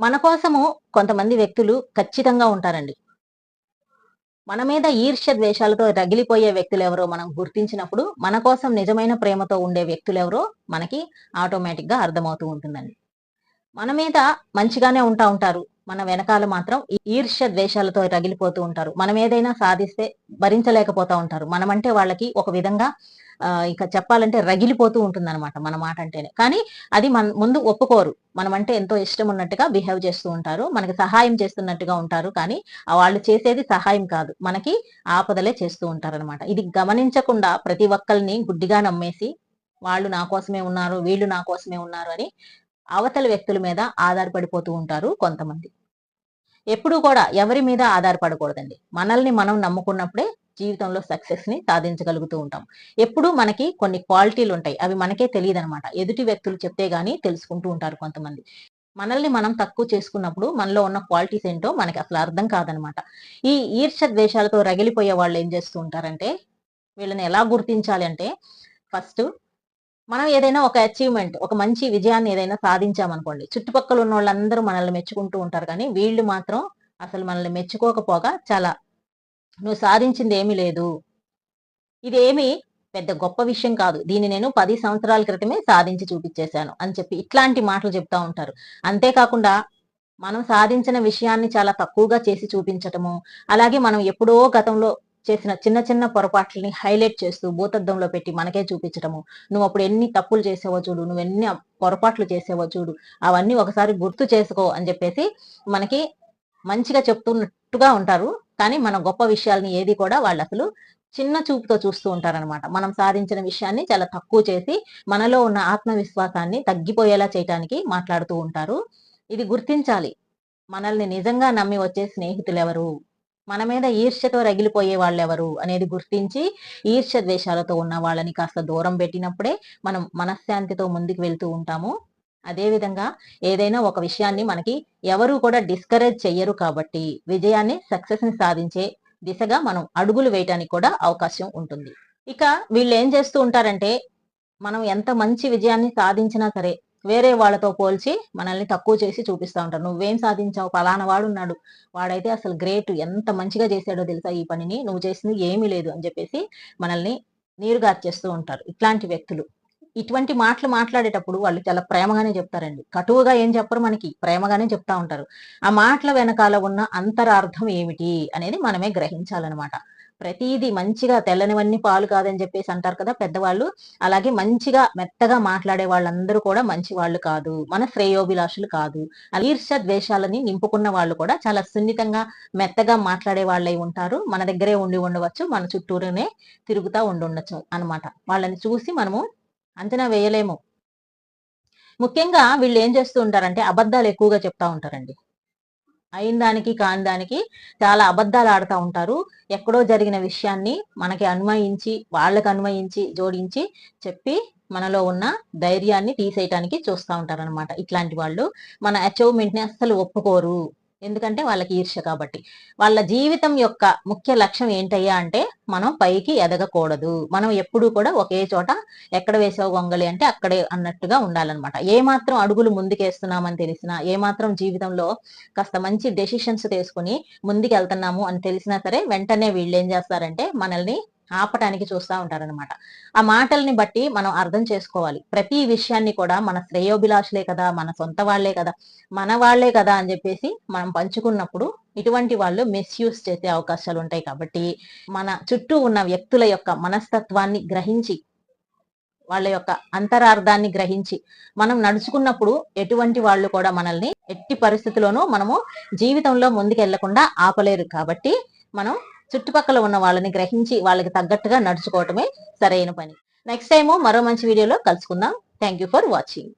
మన కోసము కొంతమంది వ్యక్తులు ఖచ్చితంగా ఉంటారండి. మన మీద ఈర్ష్య ద్వేషాలతో రగిలిపోయే వ్యక్తులు ఎవరో మనం గుర్తించినప్పుడు మన కోసం నిజమైన ప్రేమతో ఉండే వ్యక్తులు ఎవరో మనకి ఆటోమేటిక్గా అర్థమవుతూ ఉంటుందండి. మన మీద మంచిగానే ఉంటా ఉంటారు. మన వెనకాల మాత్రం ఈర్ష్య ద్వేషాలతో రగిలిపోతూ ఉంటారు. మనం ఏదైనా సాధిస్తే భరించలేకపోతూ ఉంటారు. మనమంటే వాళ్ళకి ఒక విధంగా ఇక చెప్పాలంటే రగిలిపోతూ ఉంటుంది అనమాట మన మాట అంటేనే. కానీ అది మన ముందు ఒప్పుకోరు. మనం అంటే ఎంతో ఇష్టం ఉన్నట్టుగా బిహేవ్ చేస్తూ ఉంటారు. మనకి సహాయం చేస్తున్నట్టుగా ఉంటారు. కానీ వాళ్ళు చేసేది సహాయం కాదు. మనకి ఆపదలే చేస్తూ ఉంటారు అనమాట ఇది గమనించకుండా ప్రతి ఒక్కరిని గుడ్డిగా నమ్మేసి వాళ్ళు నా కోసమే ఉన్నారు వీళ్ళు నా కోసమే ఉన్నారు అని అవతల వ్యక్తుల మీద ఆధారపడిపోతూ ఉంటారు కొంతమంది. ఎప్పుడు కూడా ఎవరి మీద ఆధారపడకూడదండి. మనల్ని మనం నమ్ముకున్నప్పుడే జీవితంలో సక్సెస్ని సాధించగలుగుతూ ఉంటాం. ఎప్పుడు మనకి కొన్ని క్వాలిటీలు ఉంటాయి. అవి మనకే తెలియదు అనమాట ఎదుటి వ్యక్తులు చెప్తే గానీ తెలుసుకుంటూ ఉంటారు కొంతమంది. మనల్ని మనం తక్కువ చేసుకున్నప్పుడు మనలో ఉన్న క్వాలిటీస్ ఏంటో మనకి అసలు అర్థం కాదనమాట ఈ ఈర్ష ద్వేషాలతో రగిలిపోయే వాళ్ళు ఏం చేస్తూ ఉంటారంటే వీళ్ళని ఎలా గుర్తించాలి అంటే ఫస్ట్ మనం ఏదైనా ఒక అచీవ్మెంట్ ఒక మంచి విజయాన్ని ఏదైనా సాధించామనుకోండి చుట్టుపక్కల ఉన్న వాళ్ళందరూ మనల్ని మెచ్చుకుంటూ ఉంటారు కానీ వీళ్ళు మాత్రం అసలు మనల్ని మెచ్చుకోకపోగా చాలా నువ్వు సాధించింది ఏమీ లేదు ఇదేమి పెద్ద గొప్ప విషయం కాదు దీన్ని నేను పది సంవత్సరాల క్రితమే సాధించి చూపించేశాను అని చెప్పి ఇట్లాంటి మాటలు చెప్తా ఉంటారు. అంతేకాకుండా మనం సాధించిన విషయాన్ని చాలా తక్కువగా చేసి చూపించటము అలాగే మనం ఎప్పుడో గతంలో చేసిన చిన్న చిన్న పొరపాట్లని హైలైట్ చేస్తూ భూతద్దంలో పెట్టి మనకే చూపించడము నువ్వు అప్పుడు ఎన్ని తప్పులు చేసావో చూడు నువ్వు ఎన్ని పొరపాట్లు చేసావో చూడు అవన్నీ ఒకసారి గుర్తు చేసుకో అని చెప్పేసి మనకి మంచిగా చెప్తున్నట్టుగా ఉంటారు. కానీ మన గొప్ప విషయాలని ఏది కూడా వాళ్ళు అసలు చిన్న చూపుతో చూస్తూ ఉంటారనమాట మనం సాధించిన విషయాన్ని చాలా తక్కువ చేసి మనలో ఉన్న ఆత్మవిశ్వాసాన్ని తగ్గిపోయేలా చేయటానికి మాట్లాడుతూ ఉంటారు. ఇది గుర్తించాలి. మనల్ని నిజంగా నమ్మి వచ్చే స్నేహితులు ఎవరు మన మీద ఈర్ష్యతో రగిలిపోయే వాళ్ళు ఎవరు అనేది గుర్తించి ఈర్ష్య ద్వేషాలతో ఉన్న వాళ్ళని కాస్త దూరం పెట్టినప్పుడే మనం మనశ్శాంతితో ముందుకు వెళ్తూ ఉంటాము. అదేవిధంగా ఏదైనా ఒక విషయాన్ని మనకి ఎవరు కూడా డిస్కరేజ్ చెయ్యరు కాబట్టి విజయాన్ని సక్సెస్ని సాధించే దిశగా మనం అడుగులు వేయటానికి కూడా అవకాశం ఉంటుంది. ఇక వీళ్ళు ఏం చేస్తూ ఉంటారంటే మనం ఎంత మంచి విజయాన్ని సాధించినా సరే వేరే వాళ్ళతో పోల్చి మనల్ని తక్కువ చేసి చూపిస్తా ఉంటారు. నువ్వేం సాధించావు? పలానా వాడు ఉన్నాడు. వాడైతే అసలు గ్రేట్ ఎంత మంచిగా చేశాడో తెలుసా ఈ పనిని? నువ్వు చేసింది ఏమీ లేదు అని చెప్పేసి మనల్ని నీరుగార్చేస్తూ ఉంటారు ఇట్లాంటి వ్యక్తులు. ఇటువంటి మాటలు మాట్లాడేటప్పుడు వాళ్ళు చాలా ప్రేమగానే చెప్తారండి. కటువుగా ఏం చెప్పరు మనకి ప్రేమగానే చెప్తా ఉంటారు. ఆ మాటల వెనకాల ఉన్న అంతరార్థం ఏమిటి అనేది మనమే గ్రహించాలన్నమాట. ప్రతిదీ మంచిగా తెల్లనివన్నీ పాలు కాదని చెప్పేసి అంటారు కదా పెద్దవాళ్ళు. అలాగే మంచిగా మెత్తగా మాట్లాడే వాళ్ళందరూ కూడా మంచి వాళ్ళు కాదు. మన శ్రేయోభిలాషులు కాదు. ఈర్ష ద్వేషాలని నింపుకున్న వాళ్ళు కూడా చాలా సున్నితంగా మెత్తగా మాట్లాడే వాళ్ళై ఉంటారు. మన దగ్గరే ఉండి ఉండవచ్చు. మన చుట్టూరునే తిరుగుతా ఉండి ఉండొచ్చు అనమాట వాళ్ళని చూసి మనము అంచనా వేయలేము. ముఖ్యంగా వీళ్ళు ఏం చేస్తూ ఉంటారంటే అబద్ధాలు ఎక్కువగా చెప్తా ఉంటారండి. అయిన దానికి కాని దానికి చాలా అబద్ధాలు ఆడుతూ ఉంటారు. ఎక్కడో జరిగిన విషయాన్ని మనకి అన్వయించి వాళ్ళకి అన్వయించి జోడించి చెప్పి మనలో ఉన్న ధైర్యాన్ని తీసేయటానికి చూస్తూ ఉంటారనమాట ఇట్లాంటి వాళ్ళు మన అచీవ్మెంట్ని అస్సలు ఒప్పుకోరు. ఎందుకంటే వాళ్ళకి ఈర్ష కాబట్టి. వాళ్ళ జీవితం యొక్క ముఖ్య లక్ష్యం ఏంటయ్యా అంటే మనం పైకి ఎదగకూడదు. మనం ఎప్పుడూ కూడా ఒకే చోట ఎక్కడ వేసావు గొంగలి అంటే అక్కడే అన్నట్టుగా ఉండాలన్నమాట. ఏ మాత్రం అడుగులు ముందుకేస్తున్నామని తెలిసినా ఏ మాత్రం జీవితంలో కాస్త మంచి డెసిషన్స్ తీసుకుని ముందుకు వెళ్తున్నాము అని తెలిసినా సరే వెంటనే వీళ్ళు ఏం చేస్తారంటే మనల్ని ఆపటానికి చూస్తూ ఉంటారనమాట ఆ మాటల్ని బట్టి మనం అర్థం చేసుకోవాలి. ప్రతి విషయాన్ని కూడా మన శ్రేయోభిలాషులే కదా మన సొంత వాళ్ళే కదా మన వాళ్ళే కదా అని చెప్పేసి మనం పంచుకున్నప్పుడు ఇటువంటి వాళ్ళు మిస్యూజ్ చేసే అవకాశాలు ఉంటాయి కాబట్టి మన చుట్టూ ఉన్న వ్యక్తుల యొక్క మనస్తత్వాన్ని గ్రహించి వాళ్ళ యొక్క అంతరార్థాన్ని గ్రహించి మనం నడుచుకున్నప్పుడు ఎటువంటి వాళ్ళు కూడా మనల్ని ఎట్టి పరిస్థితుల్లోనూ మనము జీవితంలో ముందుకెళ్ళకుండా ఆపలేరు కాబట్టి మనం చుట్టుపక్కల ఉన్న వాళ్ళని గ్రహించి వాళ్ళకి తగ్గట్టుగా నడుచుకోవటమే సరైన పని. నెక్స్ట్ టైము మరో మంచి వీడియోలో కలుసుకుందాం. Thank for watching